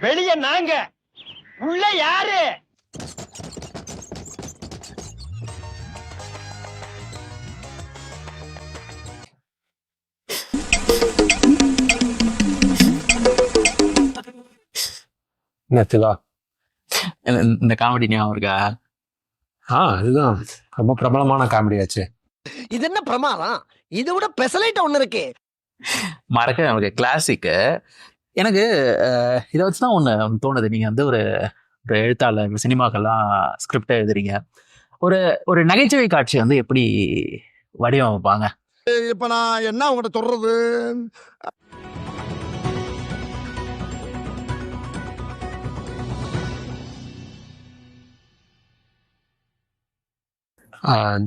வெளிய நாங்க. உள்ள யாரு? நெத்திலா இந்த- காமெடி ஞாபகம் இருக்கா? ஆ அதுதான். ரொம்ப பிரபலமான காமெடி ஆச்சு. இது என்ன பிரமாதம்? இது விட பெசலைட் ஒண்ணு இருக்கு. மறக்க எனக்கு கிளாசிக்கு எனக்கு அஹ், இதை வச்சு தான் ஒன்று தோணுது. நீங்கள் வந்து ஒரு ஒரு எழுத்தாளர் சினிமாக்கெல்லாம் ஸ்கிரிப்ட் எழுதுறீங்க. ஒரு ஒரு நகைச்சுவை காட்சி வந்து எப்படி வடிவமைப்பாங்க? இப்ப நான் என்ன உங்கள்ட்ட சொல்றது?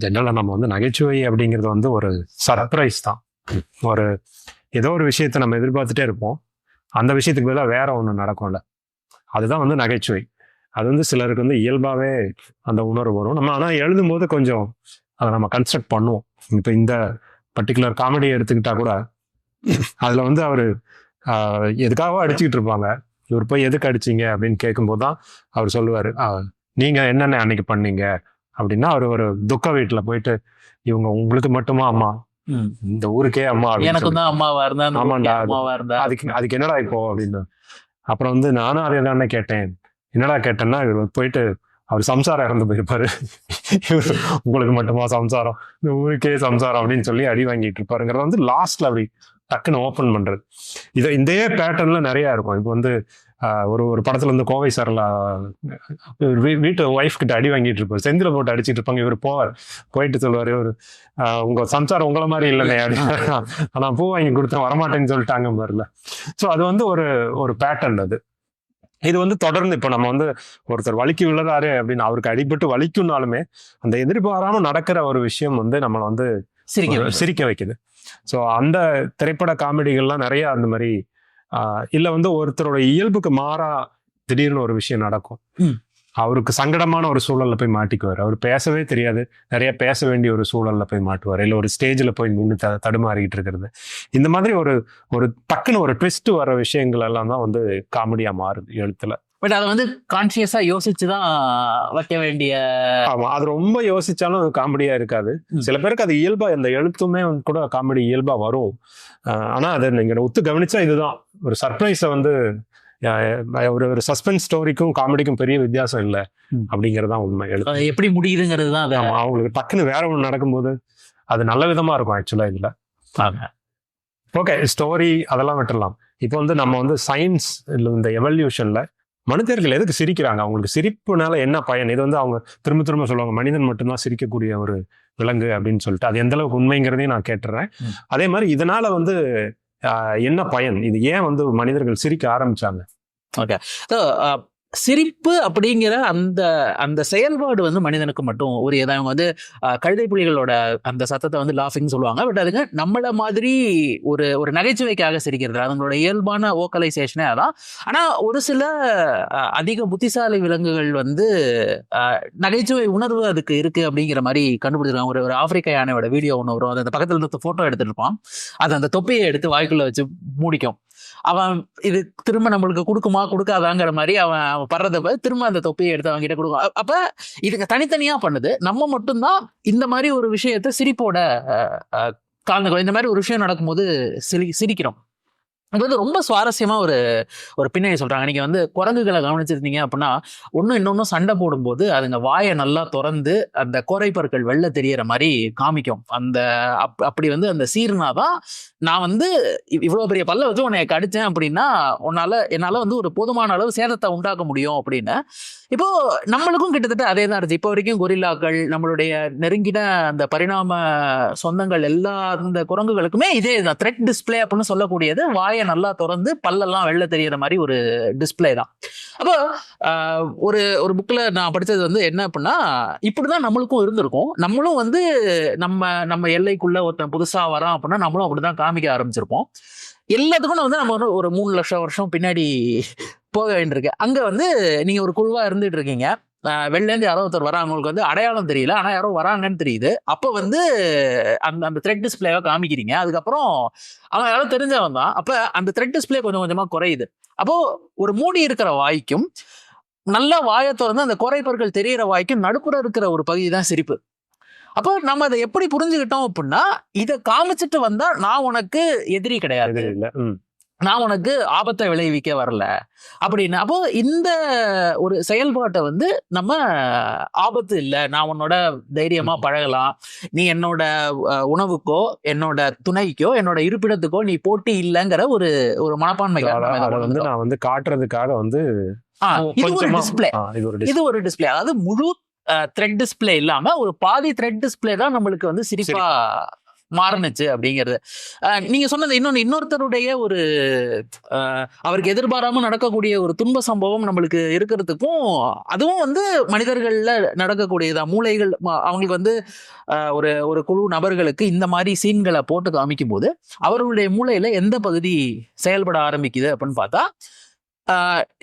ஜென்ரலாக நம்ம வந்து நகைச்சுவை அப்படிங்கிறது வந்து ஒரு சர்ப்ரைஸ் தான். ஒரு ஏதோ ஒரு விஷயத்தை நம்ம எதிர்பார்த்துட்டே இருப்போம். அந்த விஷயத்துக்கு பதிலாக வேற ஒன்று நடக்கும்ல. அதுதான் வந்து நகைச்சுவை. அது வந்து சிலருக்கு வந்து இயல்பாகவே அந்த உணர்வு வரும். நம்ம ஆனால் எழுதும்போது கொஞ்சம் அதை நம்ம கன்ஸ்ட்ரக்ட் பண்ணுவோம். இப்போ இந்த பர்டிகுலர் காமெடியை எடுத்துக்கிட்டா கூட அதில் வந்து அவர் எதுக்காக அடிச்சுக்கிட்டு இருப்பாங்க. இவர் போய் எதுக்கு அடிச்சீங்க அப்படின்னு கேட்கும்போது தான் அவர் சொல்லுவார் நீங்கள் என்னென்ன அன்னைக்கு பண்ணீங்க? அப்படின்னா அவர் ஒரு துக்க வீட்டில் போயிட்டு இவங்க உங்களுக்கு மட்டுமா அம்மா? இந்த ஊருக்கே அம்மா சொல்லி. தான் அம்மாவா இருந்தா ஆமாண்டா, அம்மாவா இருந்தா. அதுக்கு அதுக்கு என்னடா இப்போ அப்படின்னு. அப்புறம் வந்து நானும் அதை தானே கேட்டேன். என்னடா கேட்டேன்னா இவர் போயிட்டு அவர் சம்சாரம் இறந்து போயிருப்பாரு. இவர் உங்களுக்கு மட்டுமா சம்சாரம்? இந்த ஊருக்கே சம்சாரம் அப்படின்னு சொல்லி அடி வாங்கிட்டு இருப்பாருங்கிறது வந்து லாஸ்ட்ல அப்படி டக்குன்னு ஓப்பன் பண்றது. இது இதே பேட்டர்ன்ல நிறைய இருக்கும். இப்போ வந்து ஒரு ஒரு படத்துல வந்து கோவை சார்ல வீட்டு ஒய்ஃப் கிட்ட அடி வாங்கிட்டு இருப்பாரு. செந்தில போட்டு அடிச்சிட்டு இருப்பாங்க இவர் போவார். போயிட்டு சொல்லுவாரு இவர் உங்க சம்சாரம் உங்கள மாதிரி இல்லைண்ணே அப்படின்னு. ஆனா பூ வாங்கி கொடுத்தேன் வரமாட்டேன்னு சொல்லிட்டாங்க பாருல. ஸோ அது வந்து ஒரு ஒரு பேட்டர்ன் அது. இது வந்து தொடர்ந்து இப்போ நம்ம வந்து ஒருத்தர் வலிக்கு விழுறாரு அப்படின்னு அவருக்கு அடிபட்டு வலிக்கும்னாலுமே அந்த எதிர்பாராம நடக்கிற ஒரு விஷயம் வந்து நம்மளை வந்து சிரிக்க. சிரிக்க வைக்குது. ஸோ அந்த திரைப்பட காமெடிகள்லாம் நிறைய அந்த மாதிரி இல்ல வந்து ஒருத்தரோட இயல்புக்கு மாறா திடீர்னு ஒரு விஷயம் நடக்கும். அவருக்கு சங்கடமான ஒரு சூழல்ல போய் மாட்டிக்குவார். அவர் பேசவே தெரியாது. நிறைய பேச வேண்டிய ஒரு சூழல்ல போய் மாட்டுவார். இல்ல ஒரு ஸ்டேஜ்ல போய் நின்று த தடுமாறிக்கிட்டு இருக்கிறது. இந்த மாதிரி ஒரு ஒரு டக்குன்னு ஒரு ட்விஸ்ட் வர விஷயங்கள் எல்லாம் தான் வந்து காமெடியா மாறுது எழுத்துல. பட் அதை வந்து கான்சியஸா யோசிச்சு தான் வைக்க வேண்டிய ஆமா அது ரொம்ப யோசிச்சாலும் காமெடியா இருக்காது. சில பேருக்கு அது இயல்பா இந்த எழுத்துமே வந்து கூட காமெடி இயல்பா வரும். ஆனா அதை நீங்க ஒத்து கவனிச்சா இதுதான். ஒரு சர்ப்ரைஸை வந்து ஒரு ஒரு சஸ்பென்ஸ் ஸ்டோரிக்கும் காமெடிக்கும் பெரிய வித்தியாசம் இல்லை ம். அப்படிங்கறதுதான் உண்மை எழுத்து. எப்படி முடியுதுங்கிறது தான் அதை ஆமா அவங்களுக்கு டக்குன்னு வேற ஒன்று நடக்கும்போது அது நல்ல விதமா இருக்கும் ஆக்சுவலா இதுல. ஓகே ஸ்டோரி அதெல்லாம் விட்டுறலாம். இப்போ வந்து நம்ம வந்து சயின்ஸ் இந்த எவல்யூஷன்ல மனிதர்கள் எதுக்கு சிரிக்கிறாங்க? அவங்களுக்கு சிரிப்புனால என்ன பயன்? இது வந்து அவங்க திரும்ப திரும்ப சொல்லுவாங்க மனிதன் மட்டும்தான் சிரிக்கக்கூடிய ஒரு விலங்கு அப்படின்னு சொல்லிட்டு. அது எந்த அளவுக்கு உண்மைங்கிறதையும் நான் கேட்டுறேன். அதே மாதிரி இதனால வந்து என்ன பயன்? இது ஏன் வந்து மனிதர்கள் சிரிக்க ஆரம்பிச்சாங்க? அஹ், சிரிப்பு அப்படிங்கிற அந்த அந்த செயல்பாடு வந்து மனிதனுக்கு மட்டும் உரியதா? அவங்க வந்து கழுதை புலிகளோட அந்த சத்தத்தை வந்து லாஃபிங் சொல்லுவாங்க. பட் அதுங்க நம்மளை மாதிரி ஒரு ஒரு நகைச்சுவைக்காக சிரிக்கிறது. அவங்களோட இயல்பான ஓக்கலைசேஷனே அதான். ஆனால் ஒரு சில அதிக புத்திசாலி விலங்குகள் வந்து நகைச்சுவை உணர்வு அதுக்கு இருக்குது அப்படிங்கிற மாதிரி கண்டுபிடிச்சிருக்காங்க. ஒரு ஒரு ஆப்பிரிக்க யானையோட வீடியோ ஒன்று வரும். அது அந்த பக்கத்தில் இருந்து ஃபோட்டோ எடுத்துருப்பான் அது அந்த தொப்பியை எடுத்து வாய்க்குள்ளே வச்சு மூடிக்கும். அவன் இது திரும்ப நம்மளுக்கு கொடுக்குமா கொடுக்காதாங்கிற மாதிரி அவன் அவன் படுறத திரும்ப அந்த தொப்பியை எடுத்து அவங்க கிட்ட கொடுக்கும். அ- அப்ப இதுங்க தனித்தனியா பண்ணுது. நம்ம மட்டும்தான் இந்த மாதிரி ஒரு விஷயத்த சிரிப்போட அஹ், இந்த மாதிரி ஒரு விஷயம் நடக்கும்போது சிரி சிரிக்கிறோம். அது வந்து ரொம்ப சுவாரஸ்யமாக ஒரு ஒரு பின்னணி சொல்கிறாங்க நீங்கள் வந்து குரங்குகளை கவனிச்சிருந்தீங்க அப்படின்னா ஒன்றும் இன்னொன்னும் சண்டை போடும்போது அதுங்க வாயை நல்லா திறந்து அந்த கோரைப்பற்கள் வெளில தெரியற மாதிரி காமிக்கும். அந்த அப் அப்படி வந்து அந்த சீர்னாதான் நான் வந்து இவ்வளோ பெரிய பல்ல வச்சு உன்னை கடித்தேன் அப்படின்னா உன்னால் என்னால் வந்து ஒரு போதுமான அளவு சேதத்தை உண்டாக்க முடியும் அப்படின்னு. இப்போ நம்மளுக்கும் கிட்டத்தட்ட அதே தான் இருந்துச்சு. இப்போ வரைக்கும் கொரில்லாக்கள் நம்மளுடைய நெருங்கின அந்த பரிணாம சொந்தங்கள் எல்லா அந்த குரங்குகளுக்குமே இதே தான். த்ரெட் டிஸ்ப்ளே அப்படின்னு சொல்லக்கூடியது வாயை நல்லா திறந்து பல்லெல்லாம் வெளில தெரியற மாதிரி ஒரு டிஸ்பிளே தான். அப்போ ஆஹ், ஒரு ஒரு புக்கில் நான் படித்தது வந்து என்ன அப்படின்னா இப்படிதான் நம்மளுக்கும் இருந்திருக்கும். நம்மளும் வந்து நம்ம நம்ம எல்லைக்குள்ள ஒருத்தன் புதுசாக வரான் அப்படின்னா நம்மளும் அப்படிதான் காமிக்க ஆரம்பிச்சிருப்போம். எல்லாத்துக்கும் வந்து நம்ம ஒரு- ஒரு மூணு லட்சம் வருஷம் பின்னாடி போக வேண்டியிருக்கு. அங்கே வந்து நீங்கள் ஒரு குழுவாக இருந்துட்டு இருக்கீங்க. வெளிலேருந்து யாரோ ஒருத்தர் வராங்க. அவங்களுக்கு வந்து அடையாளம் தெரியல. ஆனால் யாரோ வராங்கன்னு தெரியுது. அப்போ வந்து அந்த அந்த த்ரெட் டிஸ்பிளேவை காமிக்கிறீங்க. அதுக்கப்புறம் அவன் யாரோ தெரிஞ்சவன் தான். அப்போ அந்த த்ரெட் டிஸ்பிளே கொஞ்சம் கொஞ்சமாக குறையுது. அப்போது ஒரு மூடி இருக்கிற வாய்க்கும் நல்ல வாயை திறந்து அந்த குறைப்பொருட்கள் தெரியிற வாய்க்கும் நடுப்புற இருக்கிற ஒரு பகுதி தான் சிரிப்பு. அப்போ நம்ம அதை எப்படி புரிஞ்சுக்கிட்டோம் அப்படின்னா இதை காமிச்சிட்டு வந்தா நான் உனக்கு எதிரி கிடையாது. இது ம். நான் உனக்கு ஆபத்தை விளைவிக்க வரல. அப்படின்னு. அப்போ இந்த ஒரு செயல்பாட்டை வந்து நம்ம ஆபத்து இல்லை. நான் உன்னோட தைரியமா பழகலாம். நீ என்னோட உணவுக்கோ என்னோட துணைக்கோ என்னோட இருப்பிடத்துக்கோ நீ போட்டி இல்லைங்கிற ஒரு ஒரு மனப்பான்மை வந்து நான் வந்து காட்டுறதுக்காக வந்து இது ஒரு டிஸ்பிளே ஆ, இது ஒரு இது ஒரு டிஸ்ப்ளே அதாவது முழு த்ரெட் டிஸ்ப்ளே இல்லாம ஒரு பாதி த்ரெட் டிஸ்ப்ளே தான் நம்மளுக்கு வந்து சிரிப்பா. மாறுனுச்சு அப்படிங்கிறது. நீங்க சொன்னது இன்னொன்று இன்னொருத்தருடைய ஒரு அவருக்கு எதிர்பாராம நடக்கக்கூடிய ஒரு துன்ப சம்பவம் நம்மளுக்கு இருக்கிறதுக்கும் அதுவும் வந்து மனிதர்களில் நடக்கக்கூடியதா? மூளைகள் அவங்களுக்கு வந்து ஒரு ஒரு குழு நபர்களுக்கு இந்த மாதிரி சீன்களை போட்டு காமிக்கும் போது அவர்களுடைய மூளையில எந்த பகுதி செயல்பட ஆரம்பிக்குது அப்படின்னு பார்த்தா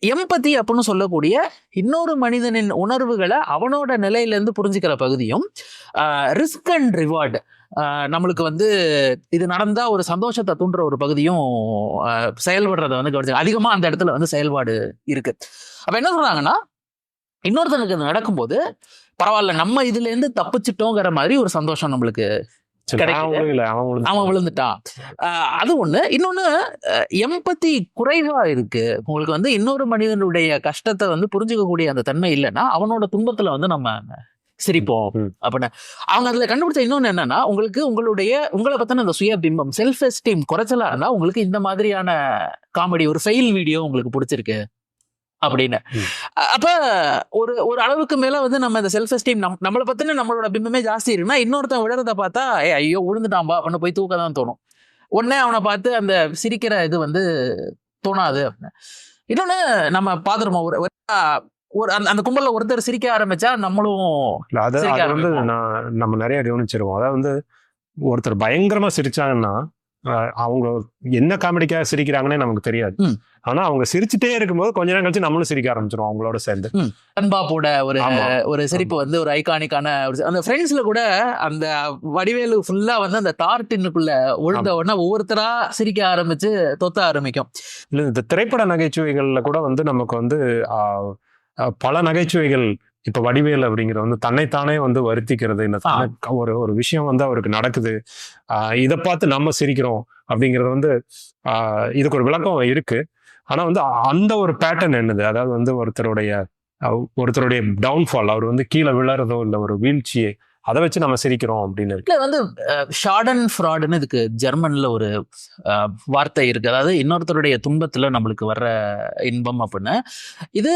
எம்பத்தி அப்படின்னு சொல்லக்கூடிய இன்னொரு மனிதனின் உணர்வுகளை அவனோட நிலையிலேருந்து புரிஞ்சுக்கிற பகுதியும் ரிஸ்க் அண்ட் ரிவார்டு நம்மளுக்கு வந்து இது நடந்தா ஒரு சந்தோஷத்தை தூண்டுற ஒரு பகுதியும் செயல்படுறத வந்து கவனிச்சு அதிகமா அந்த இடத்துல வந்து செயல்பாடு இருக்கு. அப்ப என்ன சொல்றாங்கன்னா இன்னொருத்தனுக்கு இது நடக்கும்போது பரவாயில்ல நம்ம இதுல இருந்து தப்பிச்சிட்டோங்கிற மாதிரி ஒரு சந்தோஷம் நம்மளுக்கு. அவன் விழுந்துட்டான். அது ஒண்ணு. இன்னொன்னு எம்பத்தி குறைவா இருக்கு. உங்களுக்கு வந்து இன்னொரு மனிதனுடைய கஷ்டத்தை வந்து புரிஞ்சுக்கக்கூடிய அந்த தன்மை இல்லைன்னா அவனோட துன்பத்துல வந்து நம்ம சிரிப்போம். அப்படின்னு. அவங்க அதுல கண்டுபிடிச்ச இன்னொன்னு என்னன்னா உங்களுக்கு உங்களுடைய உங்களை பத்தின அந்த சுய பிம்பம் செல்ஃப் எஸ்டீம் குறைச்சலா இருந்தா உங்களுக்கு இந்த மாதிரியான காமெடி ஒரு ஃபெயில் வீடியோ உங்களுக்கு பிடிச்சிருக்கு அப்படின்னு. அப்ப ஒரு ஒரு அளவுக்கு மேல வந்து நம்ம இந்த செல்ஃப் எஸ்டீம் நம் நம்மளை பத்தின நம்மளோட பிம்பமே ஜாஸ்தி இருக்குன்னா இன்னொருத்தன் விழுறத பார்த்தா ஏ ஐயோ விழுந்துட்டான்பா அப்படின்னு போய் தூக்க தான் தோணும். உடனே அவனை பார்த்து அந்த சிரிக்கிற இது வந்து தோணாது அப்படின்னு. இன்னொன்னு நம்ம பாத்துருமோ ஒரு ஒரு, அந்த அந்த கும்பல்ல ஒருத்தர் சிரிக்க ஆரம்பிச்சா நம்மளும் இல்ல, அது வந்து. நான் நம்ம நிறைய கவனிச்சிருவோம். அதாவது வந்து ஒருத்தர் பயங்கரமா சிரிச்சாங்கன்னா அவங்க என்ன காமெடிக்காக சிரிக்கிறாங்கன்னே நமக்கு தெரியாது. ஆனா அவங்க சிரிச்சுட்டே இருக்கும்போது கொஞ்ச நேரம் கழிச்சு நம்மளும் சிரிக்க ஆரம்பிச்சிரும் அவங்களோட சேர்ந்து. அன்பாப்போட ஒரு. ஒரு சிரிப்பு வந்து ஒரு ஐகானிக்கான ஒரு அந்த ஃப்ரெண்ட்ஸ்ல கூட அந்த வடிவேலு ஃபுல்லா வந்து அந்த தார்டின்னுக்குள்ள விழுந்த உடனே ஒவ்வொருத்தரா சிரிக்க ஆரம்பிச்சு தொத்த ஆரம்பிக்கும். இல்ல இந்த திரைப்பட நகைச்சுவைகள்ல கூட வந்து நமக்கு வந்து பல நகைச்சுவைகள் இப்ப வடிவேல் அப்படிங்கிற வந்து தன்னைத்தானே வந்து வருத்திக்கிறது. இந்த ஒரு ஒரு விஷயம் வந்து அவருக்கு நடக்குது. இதை பார்த்து நம்ம சிரிக்கிறோம் அப்படிங்கிறது வந்து இதுக்கு ஒரு விளக்கம் இருக்கு. ஆனா வந்து அந்த ஒரு பேட்டர்ன் என்னது? அதாவது வந்து ஒருத்தருடைய ஒருத்தருடைய டவுன்ஃபால் அவர் வந்து கீழே விழறதோ இல்லை ஒரு வீழ்ச்சியை அதை வச்சு நம்ம சிரிக்கிறோம் அப்படின்னு இருக்கு. வந்து ஷார்டன் ஃப்ராடுன்னு இதுக்கு ஜெர்மனில் ஒரு வார்த்தை இருக்கு. அதாவது இன்னொருத்தருடைய துன்பத்தில் நம்மளுக்கு வர்ற இன்பம் அப்படின்னு. இது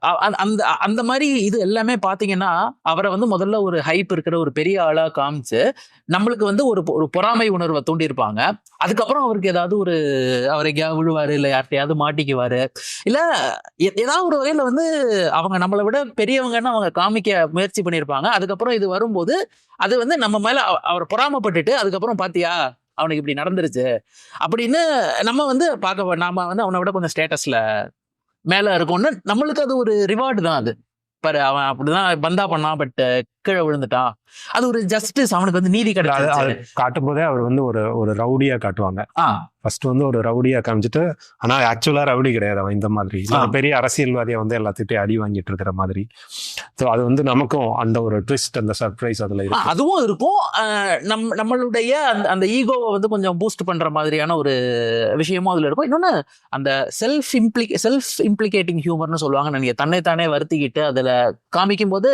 அந்த அந்த மாதிரி இது எல்லாமே பார்த்தீங்கன்னா அவரை வந்து முதல்ல ஒரு ஹைப் இருக்கிற ஒரு பெரிய ஆளாக காமிச்சு நம்மளுக்கு வந்து ஒரு பொ- ஒரு பொறாமை உணர்வை தூண்டியிருப்பாங்க. அதுக்கப்புறம் அவருக்கு ஏதாவது ஒரு அவர் எங்கேயாவது விழுவார் இல்லை யார்கிட்டயாவது மாட்டிக்குவார் இல்லை ஏதாவது ஒரு வகையில் வந்து அவங்க நம்மளை விட பெரியவங்கன்னு அவங்க காமிக்க முயற்சி பண்ணியிருப்பாங்க. அதுக்கப்புறம் இது வரும்போது அது வந்து நம்ம மேல அவ- அவர் பொறாமப்பட்டுட்டு அதுக்கப்புறம் பாத்தியா அவனுக்கு இப்படி நடந்துருச்சு. அப்படின்னு நம்ம வந்து பார்க்க நாம வந்து அவனை விட கொஞ்சம் ஸ்டேட்டஸ்ல மேல இருக்கோம்னு நம்மளுக்கு அது ஒரு ரிவார்டு தான் அது. பாரு அவன் அப்படிதான் பந்தா பண்ணான் பட் கீழே விழுந்துட்டான். அது ஒரு ஜஸ்டிஸ் அவனுக்கு வந்து நீதி கிடைச்சிருச்சு. காட்டும் போதே அவர் வந்து ஒரு ஒரு ரவுடியா காட்டுவாங்க. ஃபர்ஸ்ட் வந்து ஒரு ரவுடியா காமிச்சிட்டு ஆனா ஆக்சுவலா ரவுடி கிடையாது அவன் இந்த மாதிரி. பெரிய அரசியல்வாதியா வந்து எல்லாத்திட்டையும் அடி வாங்கிட்டு இருக்கிற மாதிரி. ஸோ அது வந்து நமக்கும் அந்த ஒரு ட்விஸ்ட் அந்த சர்ப்ரைஸ் அதுல ஆ, இருக்கு. அதுவும் இருக்கும். நம் நம்மளுடைய அந்த அந்த ஈகோவை வந்து கொஞ்சம் பூஸ்ட் பண்ற மாதிரியான ஒரு விஷயமும் அதுல இருக்கும். இன்னொன்னு அந்த செல்ஃப் இம்ப்ளி செல்ஃப் இம்ப்ளிகேட்டிங் ஹியூமர்னு சொல்லுவாங்க நீங்க தன்னைத்தானே வருத்திக்கிட்டு அதுல காமிக்கும் போது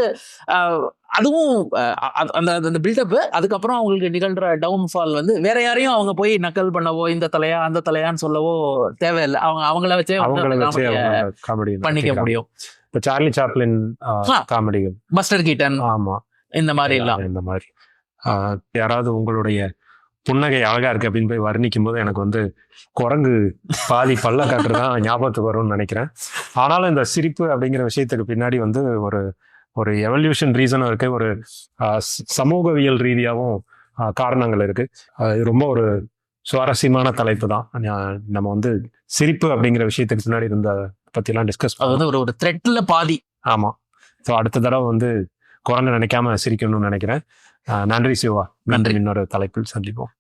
அதுவும் அந்த அந்த பில்டப் அதுக்கப்புறம் அவங்களுக்கு நிகழ்ற டவுன்ஃபால் வந்து வேற யாரையும் அவங்க போய் நக்கல் பண்ணவோ இந்த தலையா அந்த தலையான்னு சொல்லவோ தேவையில்லை. அவங்க அவங்கள வச்சே பண்ணிக்க முடியும். இப்போ சார்லி சாப்ளின். காமெடிகள். பஸ்டர் கீட்டன் ஆமா. இந்த மாதிரி எல்லாம் இந்த மாதிரி. யாராவது உங்களுடைய புன்னகை அழகா இருக்கு அப்படின்னு போய் வர்ணிக்கும் போது எனக்கு வந்து குரங்கு பாதி பல்ல காட்டுறதான் ஞாபகத்துக்கு வரும்னு நினைக்கிறேன். ஆனாலும் இந்த சிரிப்பு அப்படிங்கிற விஷயத்துக்கு பின்னாடி வந்து ஒரு ஒரு எவல்யூஷன் ரீசனும் இருக்கு. ஒரு சமூகவியல் ரீதியாகவும் காரணங்கள் இருக்கு. இது ரொம்ப ஒரு சுவாரஸ்யமான தலைப்பு தான். நம்ம வந்து சிரிப்பு அப்படிங்கிற விஷயத்துக்கு பின்னாடி இருந்த பத்திலாம் டிஸ்கஸ் அது வந்து ஒரு ஒரு த்ரெட்ல பாதி. ஆமா. ஸோ அடுத்த தடவை வந்து குரங்கு நினைக்காம சிரிக்கணும்னு நினைக்கிறேன். நன்றி சிவா. நன்றி. இன்னொரு தலைப்பில் சந்திப்போம்.